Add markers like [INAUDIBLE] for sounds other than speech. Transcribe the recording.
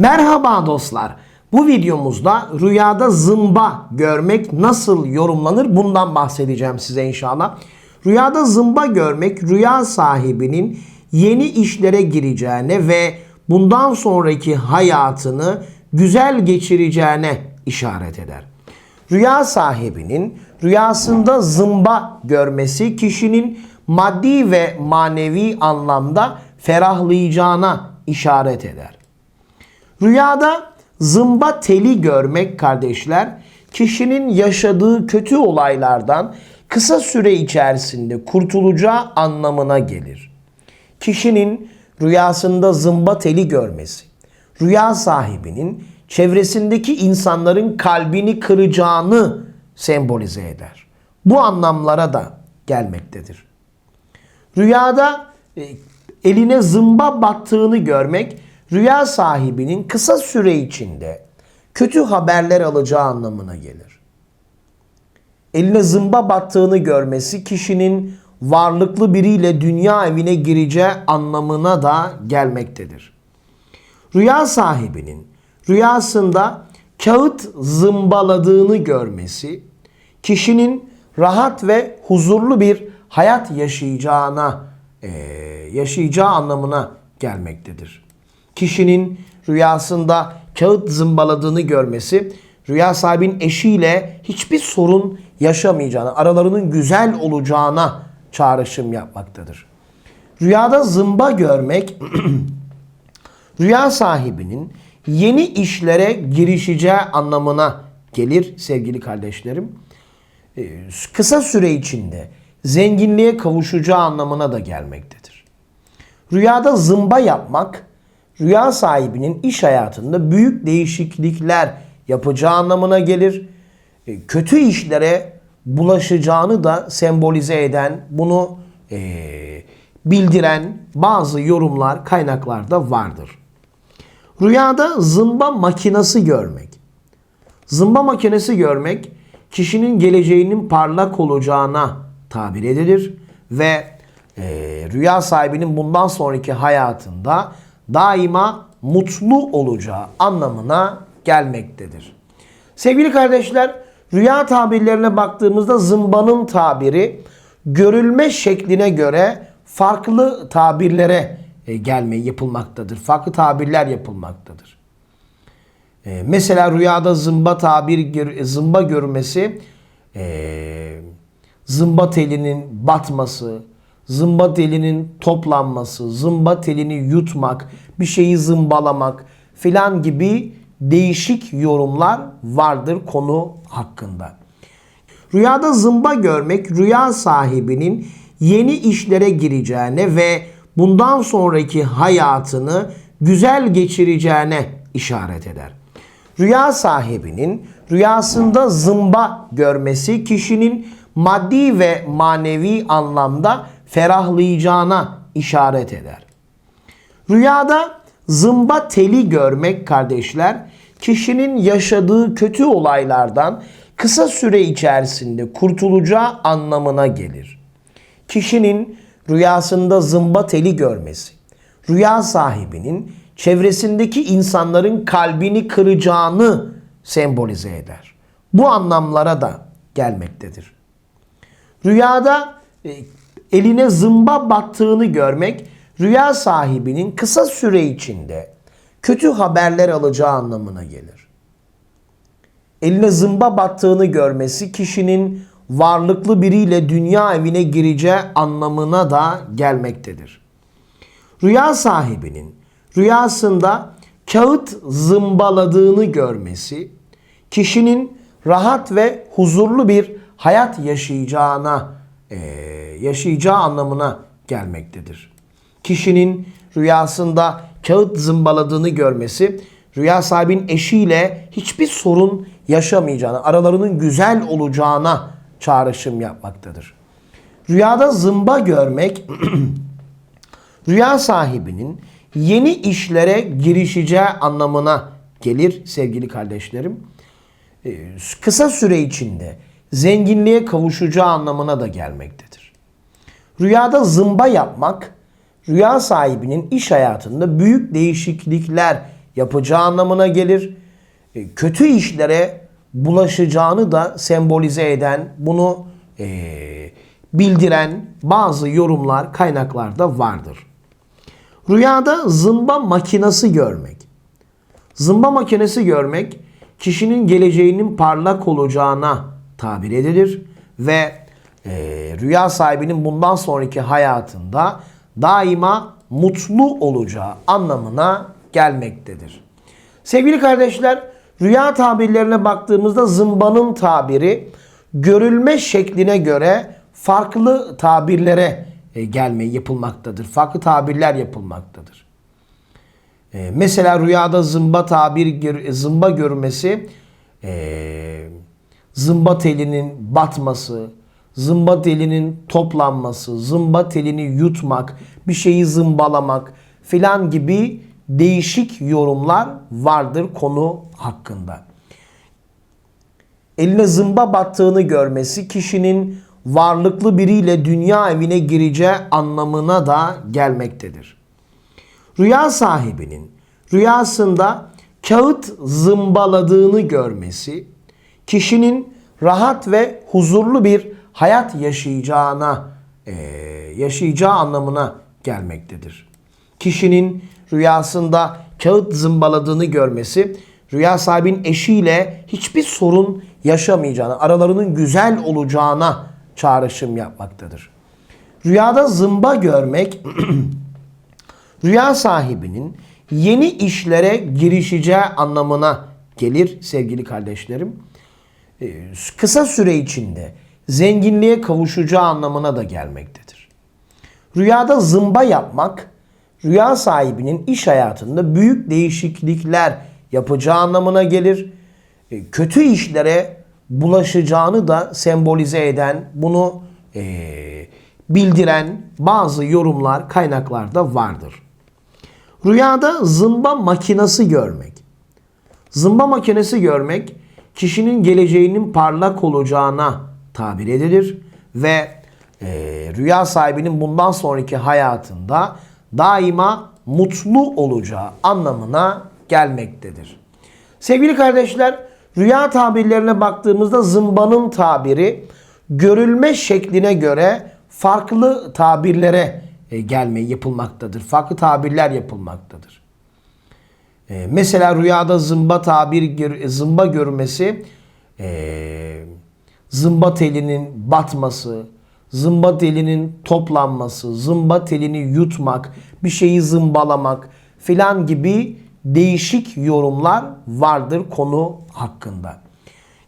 Merhaba dostlar. Bu videomuzda rüyada zımba görmek nasıl yorumlanır bundan bahsedeceğim size inşallah. Rüyada zımba görmek rüya sahibinin yeni işlere gireceğine ve bundan sonraki hayatını güzel geçireceğine işaret eder. Rüya sahibinin rüyasında zımba görmesi kişinin maddi ve manevi anlamda ferahlayacağına işaret eder. Rüyada zımba teli görmek kardeşler, kişinin yaşadığı kötü olaylardan kısa süre içerisinde kurtulacağı anlamına gelir. Kişinin rüyasında zımba teli görmesi, rüya sahibinin çevresindeki insanların kalbini kıracağını sembolize eder. Bu anlamlara da gelmektedir. Rüyada e, eline zımba battığını görmek rüya sahibinin kısa süre içinde kötü haberler alacağı anlamına gelir. Eline zımba battığını görmesi kişinin varlıklı biriyle dünya evine gireceği anlamına da gelmektedir. Rüya sahibinin rüyasında kağıt zımbaladığını görmesi kişinin rahat ve huzurlu bir hayat yaşayacağına yaşayacağı anlamına gelmektedir. Kişinin rüyasında kağıt zımbaladığını görmesi rüya sahibinin eşiyle hiçbir sorun yaşamayacağına, aralarının güzel olacağına çağrışım yapmaktadır. Rüyada zımba görmek [CLEARS THROAT] rüya sahibinin yeni işlere girişeceği anlamına gelir sevgili kardeşlerim. Ee, Kısa süre içinde zenginliğe kavuşacağı anlamına da gelmektedir. Rüyada zımba yapmak rüya sahibinin iş hayatında büyük değişiklikler yapacağı anlamına gelir. E, Kötü işlere bulaşacağını da sembolize eden, bunu e, bildiren bazı yorumlar, kaynaklarda vardır. Rüyada zımba makinesi görmek. Zımba makinesi görmek kişinin geleceğinin parlak olacağına tabir edilir ve e, rüya sahibinin bundan sonraki hayatında daima mutlu olacağı anlamına gelmektedir. Sevgili kardeşler, rüya tabirlerine baktığımızda zımbanın tabiri görülme şekline göre farklı tabirlere e, gelme yapılmaktadır. Farklı tabirler yapılmaktadır. E, mesela rüyada zımba tabir gör- zımba görmesi e, zımba telinin batması, zımba telinin toplanması, zımba telini yutmak, bir şeyi zımbalamak filan gibi değişik yorumlar vardır konu hakkında. Rüyada zımba görmek rüya sahibinin yeni işlere gireceğine ve bundan sonraki hayatını güzel geçireceğine işaret eder. Rüya sahibinin rüyasında zımba görmesi kişinin maddi ve manevi anlamda ferahlayacağına işaret eder. Rüyada zımba teli görmek kardeşler kişinin yaşadığı kötü olaylardan kısa süre içerisinde kurtulacağı anlamına gelir. Kişinin rüyasında zımba teli görmesi, rüya sahibinin çevresindeki insanların kalbini kıracağını sembolize eder. Bu anlamlara da gelmektedir. Rüyada e, eline zımba battığını görmek rüya sahibinin kısa süre içinde kötü haberler alacağı anlamına gelir. Eline zımba battığını görmesi kişinin varlıklı biriyle dünya evine gireceği anlamına da gelmektedir. Rüya sahibinin rüyasında kağıt zımbaladığını görmesi kişinin rahat ve huzurlu bir hayat yaşayacağına eee, yaşayacağı anlamına gelmektedir. Kişinin rüyasında kağıt zımbaladığını görmesi rüya sahibinin eşiyle hiçbir sorun yaşamayacağına, aralarının güzel olacağına çağrışım yapmaktadır. Rüyada zımba görmek [CLEARS THROAT] rüya sahibinin yeni işlere girişeceği anlamına gelir sevgili kardeşlerim. Ee, Kısa süre içinde zenginliğe kavuşacağı anlamına da gelmektedir. Rüyada zımba yapmak rüya sahibinin iş hayatında büyük değişiklikler yapacağı anlamına gelir. E, Kötü işlere bulaşacağını da sembolize eden, bunu e, bildiren bazı yorumlar, kaynaklarda vardır. Rüyada zımba makinesi görmek. Zımba makinesi görmek kişinin geleceğinin parlak olacağına tabir edilir ve e, rüya sahibinin bundan sonraki hayatında daima mutlu olacağı anlamına gelmektedir. Sevgili kardeşler, rüya tabirlerine baktığımızda zımbanın tabiri görülme şekline göre farklı tabirlere e, gelme yapılmaktadır. Farklı tabirler yapılmaktadır. E, mesela rüyada zımba tabir zımba görmesi e, zımba telinin batması, zımba telinin toplanması, zımba telini yutmak, bir şeyi zımbalamak filan gibi değişik yorumlar vardır konu hakkında. Eline zımba battığını görmesi kişinin varlıklı biriyle dünya evine gireceği anlamına da gelmektedir. Rüya sahibinin rüyasında kağıt zımbaladığını görmesi kişinin rahat ve huzurlu bir hayat yaşayacağına eee, yaşayacağı anlamına gelmektedir. Kişinin rüyasında kağıt zımbaladığını görmesi rüya sahibinin eşiyle hiçbir sorun yaşamayacağını, aralarının güzel olacağına çağrışım yapmaktadır. Rüyada zımba görmek [CLEARS THROAT] rüya sahibinin yeni işlere girişeceği anlamına gelir sevgili kardeşlerim. Ee, Kısa süre içinde zenginliğe kavuşacağı anlamına da gelmektedir. Rüyada zımba yapmak rüya sahibinin iş hayatında büyük değişiklikler yapacağı anlamına gelir. E, Kötü işlere bulaşacağını da sembolize eden, bunu e, bildiren bazı yorumlar, kaynaklarda vardır. Rüyada zımba makinesi görmek. Zımba makinesi görmek kişinin geleceğinin parlak olacağına tabir edilir ve e, rüya sahibinin bundan sonraki hayatında daima mutlu olacağı anlamına gelmektedir. Sevgili kardeşler, rüya tabirlerine baktığımızda zımbanın tabiri görülme şekline göre farklı tabirlere e, gelme yapılmaktadır. Farklı tabirler yapılmaktadır. E, mesela rüyada zımba tabir zımba görmesi e, zımba telinin batması, zımba telinin toplanması, zımba telini yutmak, bir şeyi zımbalamak filan gibi değişik yorumlar vardır konu hakkında.